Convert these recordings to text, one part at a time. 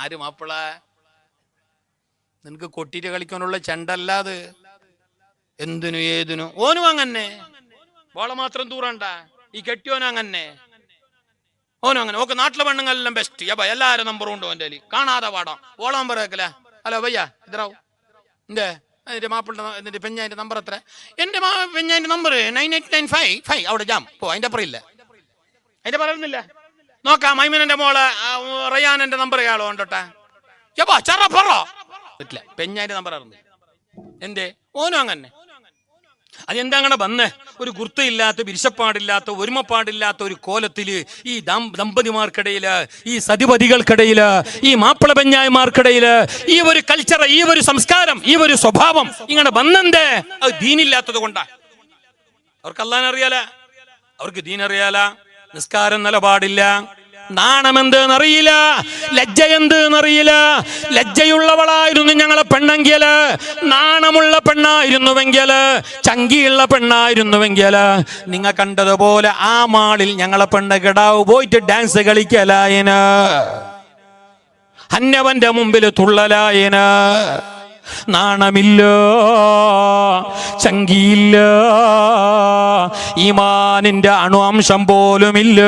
ആര് മാപ്പിള? നിനക്ക് കൊട്ടിട്ട് കളിക്കാനുള്ള ചണ്ടല്ലാത് എന്തിനു ഏതിനു? ഓനും അങ്ങനെ. ഓളെ മാത്രം ദൂരണ്ട ഈ കെട്ടിയോനും അങ്ങനെ. ഓനും അങ്ങനെ. ഓക്കെ നാട്ടിലെ പെണ്ണുങ്ങളെല്ലാം ബെസ്റ്റ് യബ എല്ലാരും നമ്പറും ഉണ്ടോ എന്റെ കയ്യിൽ. കാണാതെ പാടാം. ഓള നമ്പർ കേക്കല. ഹലോ വയ്യ ഇതാവും എന്തേ എന്റെ മാപ്പിളുടെ എന്നിട്ട് പെഞ്ഞാന്റെ നമ്പർ എത്ര? എന്റെ മാ പെഞ്ഞാന്റെ number nine eight nine five five അവിടെ ജാം പോ അതിന്റെ അപ്പുറം ഇല്ല. അതിന്റെ പറയുന്നില്ല നോക്കാം മൈമിനന്റെ മോൾ റയാനന്റെ നമ്പർ ഇയാളോ ഉണ്ടോട്ടെ പറോ. പെഞ്ഞാന്റെ നമ്പർ അറിഞ്ഞു എന്തേ? ഓനും അങ്ങനെ. അതെന്താ അങ്ങനെ വന്നേ? ഒരു ഗുർത്തയില്ലാത്ത വിരിശപ്പാടില്ലാത്ത ഒരുമപ്പാടില്ലാത്ത ഒരു കോലത്തിൽ ഈ ദമ്പതിമാർക്കിടയിൽ ഈ സതിപതികൾക്കിടയിൽ ഈ മാപ്പിള പെഞ്ഞായമാർക്കിടയിൽ ഈ ഒരു കൾച്ചർ ഈ ഒരു സംസ്കാരം ഈ ഒരു സ്വഭാവം ഇങ്ങനെ വന്നെന്തേ? അത് ദീനില്ലാത്തത് കൊണ്ടാ. അവർക്ക് അല്ലാൻ അറിയാല അവർക്ക് ദീൻ അറിയാല നിസ്കാരം നിലപാടില്ല. നാണമെന്തെന്നറിയില്ല. ലജ്ജ എന്തെന്നറിയില്ല ലജ്ജയുള്ളവളായിരുന്നു ഞങ്ങളെ പെണ്ണെങ്കിൽ. നാണമുള്ള പെണ്ണായിരുന്നുവെങ്കിൽ ചങ്കിയുള്ള പെണ്ണായിരുന്നുവെങ്കിൽ നിങ്ങൾ കണ്ടതുപോലെ ആ മാളിൽ ഞങ്ങളെ പെണ്ണ് കിടാവ് പോയിട്ട് ഡാൻസ് കളിക്കലായന്. അന്നവന്റെ മുമ്പിൽ തുള്ളലായന്. നാണമില്ല. ചങ്കിയില്ല. ഈമാനിന്റെ അണുഅംശം പോലുമില്ല.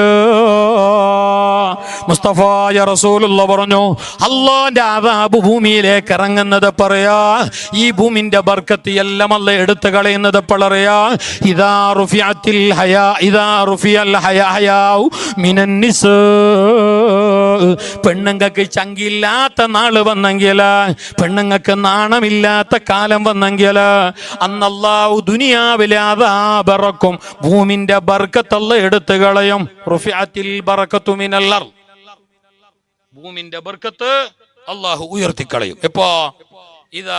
മുസ്തഫായ റസൂലുള്ള പറഞ്ഞു അള്ളാന്റെ അതാബ് ഭൂമിയിലേക്ക് ഇറങ്ങുന്നത് പറയാ ഈ ഭൂമിന്റെ ബർക്കത്ത് എല്ലാം അല്ല എടുത്തു കളയുന്നത് പറയാ ഇതാ റുഫിയാത്തിൽ ഹയാ ഇതാ റുഫിയൽ ഹയാ ഹയാ മിനൻ നിസാ. പെണ്ണുങ്ങൾക്ക് ചങ്കില്ലാത്ത നാൾ വന്നെങ്കിൽ പെണ്ണുങ്ങൾക്ക് നാണമില്ലാത്ത കാലം വന്നെങ്കിൽ അന്നല്ലാഹു ദുനിയാവിലെ അതാബറക്കും ഭൂമിന്റെ ബർക്കത്തല്ല എടുത്തു കളയും. റുഫിയാത്തിൽ ബറക്കത്തു മിനൽ അർൾ. ഭൂമിന്റെ ബർക്കത്ത് അള്ളാഹു ഉയർത്തിക്കളയും. എപ്പോ? ഇതാ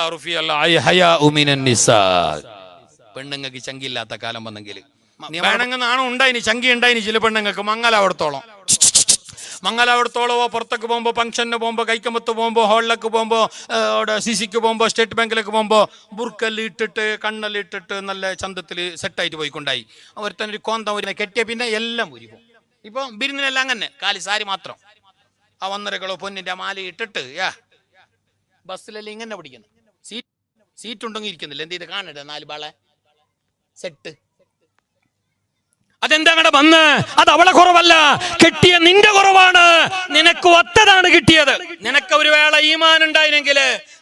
പെണ്ണുങ്ങൾക്ക് ചങ്കില്ലാത്ത കാലം വന്നെങ്കിൽ വേണമെങ്കിൽ നാണം ഉണ്ടായിനി ചങ്കി ഉണ്ടായിനി ചില പെണ്ണുങ്ങൾക്ക് മംഗലാവിടത്തോളം. മംഗലാവിടത്തോളവോ പുറത്തേക്ക് പോകുമ്പോൾ ഫംഗ്ഷന് പോകുമ്പോൾ കൈക്കമ്പത്ത് പോകുമ്പോൾ ഹോളിലേക്ക് പോകുമ്പോൾ അവിടെ സി സിക്ക് പോകുമ്പോൾ സ്റ്റേറ്റ് ബാങ്കിലേക്ക് പോകുമ്പോൾ ബുർക്കല്ലിട്ടിട്ട് കണ്ണലിട്ടിട്ട് നല്ല ചന്തത്തിൽ സെറ്റായിട്ട് പോയിക്കൊണ്ടായി. തന്നെ ഒരു കോന്തം ഒരു കെട്ടിയ പിന്നെ എല്ലാം ഊരി പോകും. ഇപ്പൊ ബിരുന്നിനെല്ലാം അങ്ങനെ കാലി സാരി മാത്രം. ആ ഒന്നര കിലോ പൊന്നിന്റെ മാല ഇട്ടിട്ട് യാ. ബസ്സിലെല്ലാം ഇങ്ങനെ പിടിക്കുന്നു. സീറ്റ് സീറ്റ് ഉണ്ടെങ്കിൽ ഇരിക്കുന്നില്ല. എന്ത് ചെയ്ത് കാണട്ടെ നാല് ബാളെ. സെറ്റ് അതെന്താ അങ്ങടെ വന്ന്? അത് അവളെ കുറവല്ല. കെട്ടിയ നിന്റെ നിനക്ക് ഒത്തതാണ് കിട്ടിയത്. നിനക്ക് ഒരു വേള ഈമാൻ ഉണ്ടായിരുന്നെങ്കിൽ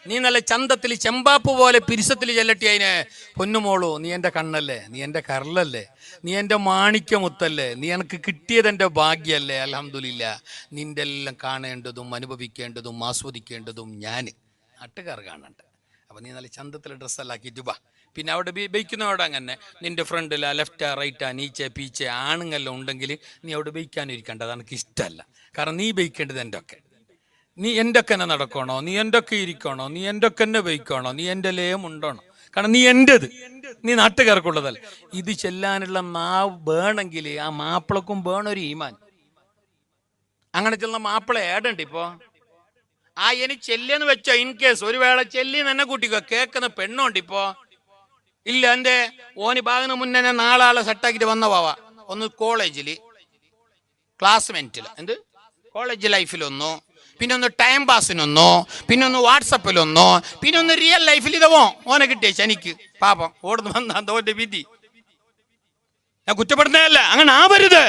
നീ നല്ല ചന്തത്തിൽ ചെമ്പാപ്പ് പോലെ പിരിസത്തിൽ ചെല്ലട്ടി അതിന് പൊന്നുമോളൂ നീ എന്റെ കണ്ണല്ലേ നീ എന്റെ കരളല്ലേ നീ എന്റെ മാണിക്യമുത്തല്ലേ നീ എനിക്ക് കിട്ടിയത് എന്റെ ഭാഗ്യല്ലേ അലഹമില്ല നിന്റെ എല്ലാം കാണേണ്ടതും അനുഭവിക്കേണ്ടതും ആസ്വദിക്കേണ്ടതും ഞാൻ നാട്ടുകാർ കാണണ്ട? അപ്പൊ നീ നല്ല ചന്തത്തിൽ ഡ്രസ്സെല്ലാം ആക്കിയിട്ട് വാ. പിന്നെ അവിടെ ബൈക്കുന്നവിടെ അങ്ങനെ. നിന്റെ ഫ്രണ്ടിലാ ലെഫ്റ്റാ റൈറ്റാ നീച്ച പീച്ച ആണുങ്ങെല്ലാം ഉണ്ടെങ്കിൽ നീ അവിടെ ബൈക്കാനിരിക്കേണ്ടത് അത് എനിക്ക് ഇഷ്ടമല്ല. കാരണം നീ ബൈക്കേണ്ടത് എന്റെ ഒക്കെ നീ എന്റെ ഒക്കെ തന്നെ നടക്കണോ? നീ എന്റെ ഒക്കെ ഇരിക്കണോ? നീ എന്റെ ഒക്കെ തന്നെ ബൈക്കണോ നീ എന്റെ ലയം ഉണ്ടോണോ കാരണം നീ എന്റെത് നീ നാട്ടുകാർക്കുള്ളതല്ല. ഇത് ചെല്ലാനുള്ള മാവ് വേണമെങ്കിൽ ആ മാപ്പിളക്കും വേണൊരു ഈമാൻ. അങ്ങനെ ചെല്ലുന്ന മാപ്പിള ഏടുണ്ട് ഇപ്പോ. ആ ഇനി ചെല്ലെന്ന് വെച്ചോ ഇൻ കേസ് ഒരു വേള ചെല്ലി തന്നെ കൂട്ടിക്കോ. കേക്കുന്ന പെണ്ണുണ്ട് ഇപ്പോ. ഇല്ല എന്റെ ഓന് ഭാഗത്തിന് മുന്നേ നാളാളെ സെറ്റാക്കിട്ട് വന്ന പോവാ ഒന്ന് കോളേജിൽ ക്ലാസ്മേറ്റിൽ എന്ത്? കോളേജ് ലൈഫിലൊന്നോ പിന്നെ ഒന്ന് ടൈം പാസിനൊന്നോ പിന്നെ ഒന്ന് വാട്സപ്പിലൊന്നോ പിന്നെ ഒന്ന് റിയൽ ലൈഫിൽ ഇതവോ ഓനെ കിട്ടിയ? ശനിക്ക്. പാപം. ഓടുന്നു വന്ന ഓന്റെ വിധി. ഞാൻ കുറ്റപ്പെടുന്നതല്ല. അങ്ങനെ ആവരുത്.